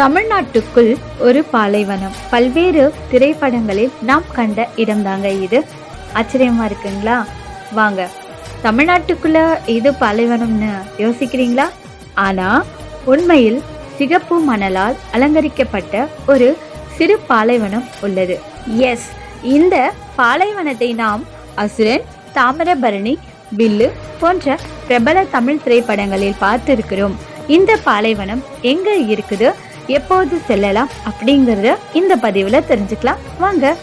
தமிழ்நாட்டுக்குள் ஒரு பாலைவனம். பல்வேறு திரைப்படங்களில் நாம் கண்ட இடம்தாங்க இது. ஆச்சரியமா இருக்குங்களா? வாங்க. தமிழ்நாட்டுக்குள்ள இது பாலைவனம்னு யோசிக்கிறீங்களா? ஆனா உண்மையில் சிகப்பு மணலால் அலங்கரிக்கப்பட்ட ஒரு சிறு பாலைவனம் உள்ளது. எஸ் இந்த பாலைவனத்தை நாம் அசுரன் தாமிரபரணி வில்லு போன்ற பிரபல தமிழ் திரைப்படங்களில் பார்த்திருக்கிறோம். இந்த பாலைவனம் எங்க இருக்குது? எப்போது செல்லலாம் அப்படிங்கறத இந்த பதிவுல தெரிஞ்சுக்கலாம். வாங்க.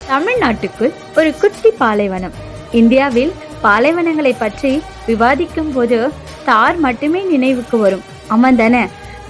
தமிழ்நாட்டுக்குள் ஒரு குட்டி பாலைவனம். இந்தியாவில் பாலைவனங்களை பற்றி விவாதிக்கும் போது தார் மட்டுமே நினைவுக்கு வரும் அமர்ந்தன.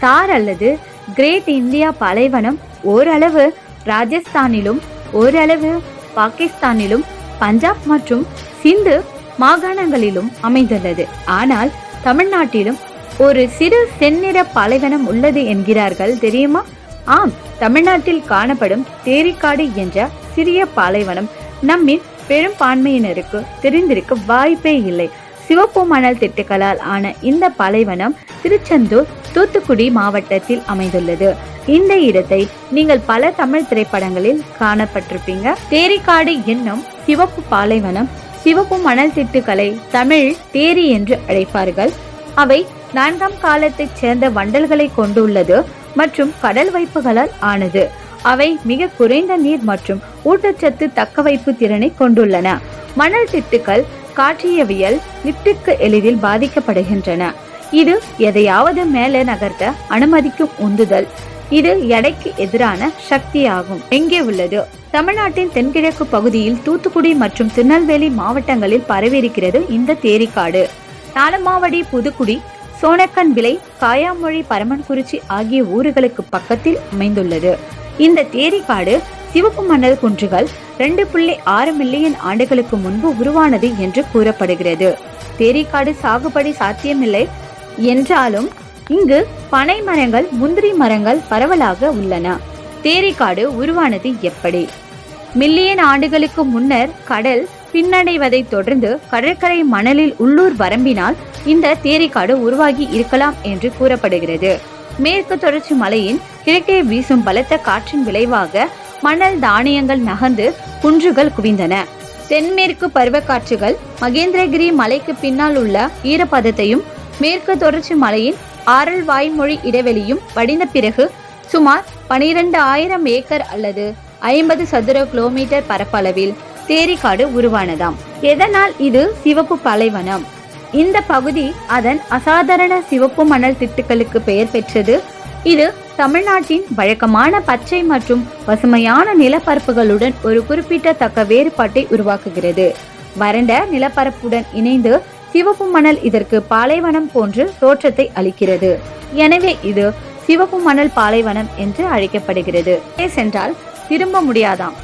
தார் அல்லது கிரேட் இந்தியா பாலைவனம் ஓரளவு ராஜஸ்தானிலும் ஓரளவு பாகிஸ்தானிலும் பஞ்சாப் மற்றும் சிந்து மாகாணங்களிலும் அமைந்துள்ளது. ஆனால் தமிழ்நாட்டிலும் ஒரு சிறு செந்நிற பாலைவனம் உள்ளது என்கிறார்கள் தெரியுமா? ஆம் தமிழ்நாட்டில் காணப்படும் தேரிக்காடு என்ற சிறிய பாலைவனம் நம்மில் பெரும்பான்மையினருக்கு தெரிந்திருக்க வாய்ப்பே இல்லை. சிவப்பு மணல் திட்டுகளால் ஆன இந்த பாலைவனம் திருச்செந்தூர் தூத்துக்குடி மாவட்டத்தில் அமைந்துள்ளது. இந்த இடத்தை நீங்கள் பல தமிழ் திரைப்படங்களில் காணப்பட்டிருப்பீங்க. தேரிக்காடு என்னும் சிவப்பு பாலைவனம் சிவப்பு மணல் திட்டுகளை தமிழ் தேரி என்று அழைப்பார்கள். அவை நான்காம் காலத்தைச் சேர்ந்த வண்டல்களை கொண்டுள்ளது மற்றும் கடல் வைப்புகளால் ஆனது. அவை மிக குறைந்த நீர் மற்றும் ஊட்டச்சத்து தக்கவைப்பு திறனை கொண்டுள்ளன. மணல் திட்டுக்கள் காற்றியவியல் லிப்டுக்கு எளிதில் பாதிக்கப்படுகின்றன. இது எதையாவது மேலே நகர்த்த அனுமதிக்கும் உந்துதல். இது எடைக்கு எதிரான சக்தியாகும். எங்கே உள்ளது? தமிழ்நாட்டின் தென்கிழக்கு பகுதியில் தூத்துக்குடி மற்றும் திருநெல்வேலி மாவட்டங்களில் பரவியிருக்கிறது இந்த தேரிக்காடு. நாலமாவடி புதுக்குடி சோனக்கன் விலை காயாமொழி பரமன்குறிச்சி ஆகிய ஊர்களுக்கு பக்கத்தில் அமைந்துள்ளது. இந்த தேரிக்காடு சிவப்பு மணல் குன்றுகள் ரெண்டு புள்ளி ஆறு மில்லியன் ஆண்டுகளுக்கு முன்பு உருவானது என்று கூறப்படுகிறது. தேரிக்காடு சாகுபடி சாத்தியமில்லை என்றாலும் இங்கு பனை மரங்கள் முந்திரி மரங்கள் பரவலாக உள்ளன. தேரிக்காடு உருவானது எப்படி? மில்லியன் ஆண்டுகளுக்கு முன்னர் கடல் பின்னடைவதை தொடர்ந்து கடற்கரை மணலில் உள்ளூர் வரம்பினால் இந்த தேரிக்காடு உருவாகி இருக்கலாம் என்று கூறப்படுகிறது. மேற்கு தொடர்ச்சி மலையின் கிழக்கே வீசும் பலத்த காற்றின் விளைவாக மணல் தானியங்கள் நகர்ந்து குன்றுகள் குவிந்தன. தென்மேற்கு பருவக்காற்றுகள் மகேந்திரகிரி மலைக்கு பின்னால் உள்ள ஈரப்பதத்தையும் மேற்கு தொடர்ச்சி மலையின் ஆரல் வாய்மொழி இடைவெளியும் வடிந்த பிறகு சுமார் பனிரெண்டு ஆயிரம் ஏக்கர் அல்லது ஐம்பது சதுர கிலோமீட்டர் பரப்பளவில் தேரிக்காடு உருவானதாம். எதனால் இது சிவப்பு பலைவனம்? இந்த பகுதி அதன் அசாதாரண சிவப்பு மணல் திட்டுக்களுக்கு பெயர் பெற்றது. இது தமிழ்நாட்டின் வழக்கமான பச்சை மற்றும் பசுமையான நிலப்பரப்புகளுடன் ஒரு குறிப்பிடத்தக்க வேறுபாட்டை உருவாக்குகிறது. வறண்ட நிலப்பரப்புடன் இணைந்து சிவப்பு மணல் இதற்கு பாலைவனம் போன்று தோற்றத்தை அளிக்கிறது. எனவே இது சிவப்பு மணல் பாலைவனம் என்று அழைக்கப்படுகிறது. சென்றால் திரும்ப முடியாதாம்.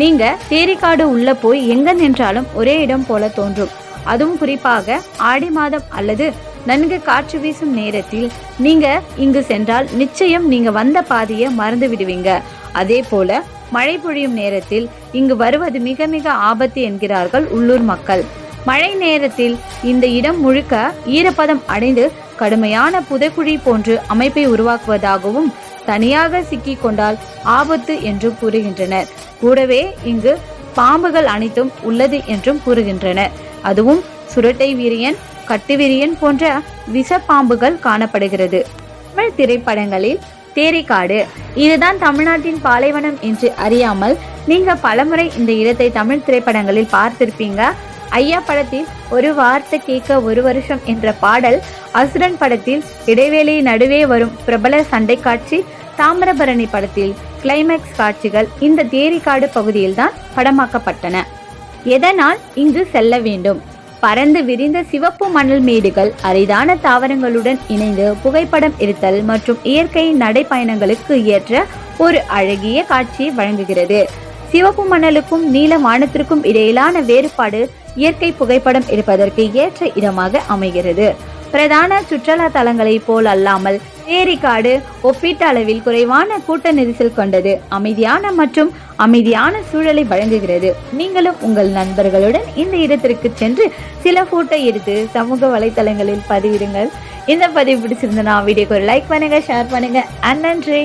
நீங்க தேரிக்காடு உள்ள போய் எங்க நின்றாலும் ஒரே இடம் போல தோன்றும். அதுவும் குறிப்பாக ஆடி மாதம் அல்லது நன்கு காற்று வீசும் நேரத்தில் நீங்க இங்கு சென்றால் நிச்சயம் நீங்க வந்த பாதையை மறந்து விடுவீங்க. அதே போல மழை பொழியும் நேரத்தில் இங்கு வருவது மிக மிக ஆபத்து என்கிறார்கள் உள்ளூர் மக்கள். மழை நேரத்தில் இந்த இடம் முழுக்க ஈரப்பதம் அடைந்து கடுமையான புதைக்குழி போன்று அமைப்பை உருவாக்குவதாகவும் தனியாக சிக்கி கொண்டால் ஆபத்து என்றும் கூறுகின்றனர். கூடவே இங்கு பாம்புகள் அனைத்தும் உள்ளது என்றும் கூறுகின்றனர். அதுவும் சுரட்டை வீரியன் கட்டுவிரியன் போன்ற விஷ பாம்புகள் காணப்படுகிறது. தமிழ் திரைப்படங்களில் தேரிக்காடு. இதுதான் தமிழ்நாட்டின் பாலைவனம் என்று அறியாமல் நீங்க பலமுறை இந்த இடத்தை தமிழ் திரைப்படங்களில் பார்த்திருப்பீங்க. ஐயா படத்தில் ஒரு வார்த்தை கேட்க ஒரு வருஷம் என்ற பாடல் அசுரன் படத்தில் இடைவேளை நடுவே வரும் பிரபல சண்டை காட்சி தாமிரபரணி படத்தில் கிளைமேக்ஸ் காட்சிகள் இந்த தேரிக்காடு பகுதியில்தான் படமாக்கப்பட்டன. எதனால் இங்கு செல்ல வேண்டும்? பறந்து விரிந்த சிவப்பு மணல் மேடுகள் அரிதான தாவரங்களுடன் இணைந்து புகைப்படம் எடுத்தல் மற்றும் இயற்கை நடைப்பயணங்களுக்கு ஏற்ற ஒரு அழகிய காட்சியை வழங்குகிறது. சிவப்பு மணலுக்கும் நீல வானத்திற்கும் இடையிலான வேறுபாடு இயற்கை புகைப்படம் எடுப்பதற்கு ஏற்ற இடமாக அமைகிறது. பிரதான சுற்றுலா தலங்களை போல் அல்லாமல் ஏரிக்காடு ஒப்பீட்டு அளவில் குறைவான கூட்ட நெரிசல் கொண்டது அமைதியான மற்றும் அமைதியான சூழலை வழங்குகிறது. நீங்களும் உங்கள் நண்பர்களுடன் இந்த இடத்திற்கு சென்று சில போட்டோ எடுத்து சமூக வலைத்தளங்களில் பதிவிடுங்கள். இந்த பதிவு பிடிச்சிருந்தனா வீடியோக்கு ஒரு லைக் பண்ணுங்க ஷேர் பண்ணுங்க. அண்ட் நன்றி.